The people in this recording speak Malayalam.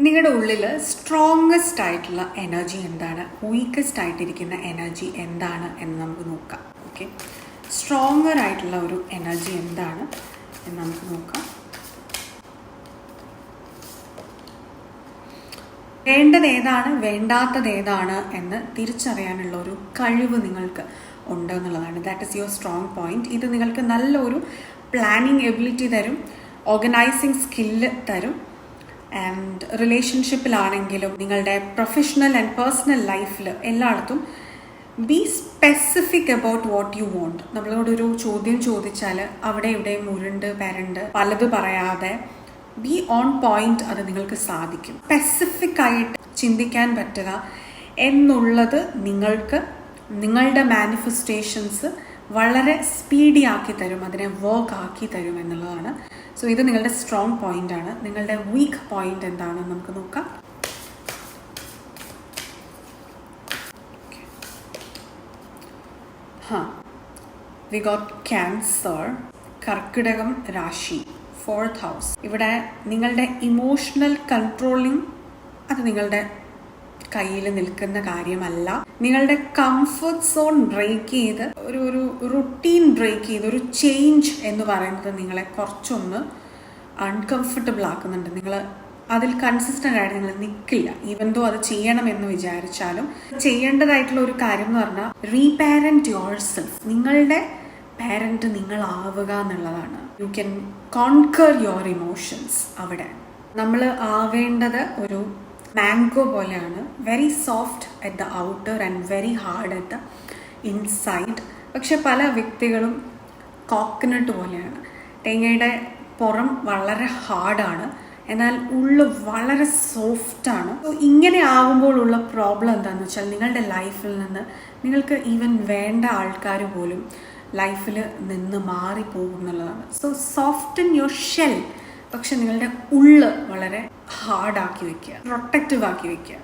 നിങ്ങളുടെ ഉള്ളിൽ സ്ട്രോങ്ങസ്റ്റ് ആയിട്ടുള്ള എനർജി എന്താണ്? വീക്കസ്റ്റ് ആയിട്ടിരിക്കുന്ന എനർജി എന്താണ് എന്ന് നമുക്ക് നോക്കാം. ഓക്കെ സ്ട്രോങ്ങർ ആയിട്ടുള്ള ഒരു എനർജി എന്താണ് എന്ന് നമുക്ക് നോക്കാം. വേണ്ടത് ഏതാണ്? വേണ്ടാത്തത് ഏതാണ്? എന്ന് തിരിച്ചറിയാനുള്ള ഒരു കഴിവ് നിങ്ങൾക്ക് ഉണ്ട് എന്നുള്ളതാണ്. That is your strong point ഇത് നിങ്ങൾക്ക് നല്ലൊരു പ്ലാനിങ് എബിലിറ്റി തരും ഓർഗനൈസിങ് സ്കില്ല് തരും. ആൻഡ് റിലേഷൻഷിപ്പിലാണെങ്കിലും നിങ്ങളുടെ പ്രൊഫഷണൽ ആൻഡ് പേഴ്സണൽ ലൈഫിൽ എല്ലായിടത്തും be specific about what you want നമ്മളോടൊരു ചോദ്യം ചോദിച്ചാൽ അവിടെ ഇവിടെ മുരുണ്ട് പരണ്ട് പലത് പറയാതെ ബി ഓൺ പോയിന്റ് അത് നിങ്ങൾക്ക് സാധിക്കും. സ്പെസിഫിക് ആയിട്ട് ചിന്തിക്കാൻ പറ്റുക എന്നുള്ളത് നിങ്ങൾക്ക് നിങ്ങളുടെ മാനിഫെസ്റ്റേഷൻസ് വളരെ സ്പീഡി ആക്കി തരും അതിനെ വർക്ക് ആക്കി തരും എന്നുള്ളതാണ്. സോ ഇത് നിങ്ങളുടെ സ്ട്രോങ് പോയിന്റ് ആണ്. നിങ്ങളുടെ വീക്ക് പോയിന്റ് എന്താണെന്ന് നമുക്ക് നോക്കാം. വി ഗോട്ട് ക്യാൻസർ കർക്കിടകം രാശി ഫോർത്ത് ഹൗസ് ഇവിടെ നിങ്ങളുടെ ഇമോഷണൽ കൺട്രോളിങ് അത് നിങ്ങളുടെ കയ്യിൽ നിൽക്കുന്ന കാര്യമല്ല. നിങ്ങളുടെ കംഫർട്ട് സോൺ ബ്രേക്ക് ചെയ്ത് ഒരു ഒരു റുട്ടീൻ ബ്രേക്ക് ചെയ്ത് ഒരു ചേഞ്ച് എന്ന് പറയുന്നത് നിങ്ങളെ കുറച്ചൊന്ന് അൺകംഫർട്ടബിൾ ആക്കുന്നുണ്ട്. നിങ്ങൾ അതിൽ കൺസിസ്റ്റന്റ് ആയിട്ട് നിങ്ങൾ നിൽക്കില്ല ഈവൻ ദോ അത് ചെയ്യണമെന്ന് വിചാരിച്ചാലും ചെയ്യേണ്ടതായിട്ടുള്ള ഒരു കാര്യം എന്ന് പറഞ്ഞാൽ റീപാരന്റ് യുവർ സെൽഫ് നിങ്ങളുടെ പാരന്റ് നിങ്ങളാവുക എന്നുള്ളതാണ്. You can conquer your emotions അവിടെ. നമ്മൾ ആവേണ്ടത് ഒരു മാംഗോ പോലെയാണ്. Very soft at the outer and very hard at the inside പക്ഷെ പല വ്യക്തികളും കോക്കനട്ട് പോലെയാണ്. തേങ്ങയുടെ പുറം വളരെ ഹാർഡാണ് എന്നാൽ ഉള്ളു വളരെ സോഫ്റ്റാണ് ഇങ്ങനെ ആകുമ്പോഴുള്ള പ്രോബ്ലം എന്താണെന്ന് വെച്ചാൽ നിങ്ങളുടെ ലൈഫിൽ നിന്ന് നിങ്ങൾക്ക് ഈവൻ വേണ്ട ആൾക്കാർ പോലും ലൈഫിൽ നിന്ന് മാറിപ്പോകും എന്നുള്ളതാണ്. So soft in your shell പക്ഷെ നിങ്ങളുടെ ഉള്ള് വളരെ ഹാർഡാക്കി വെക്കുക. പ്രൊട്ടക്റ്റീവ് ആക്കി വെക്കുക.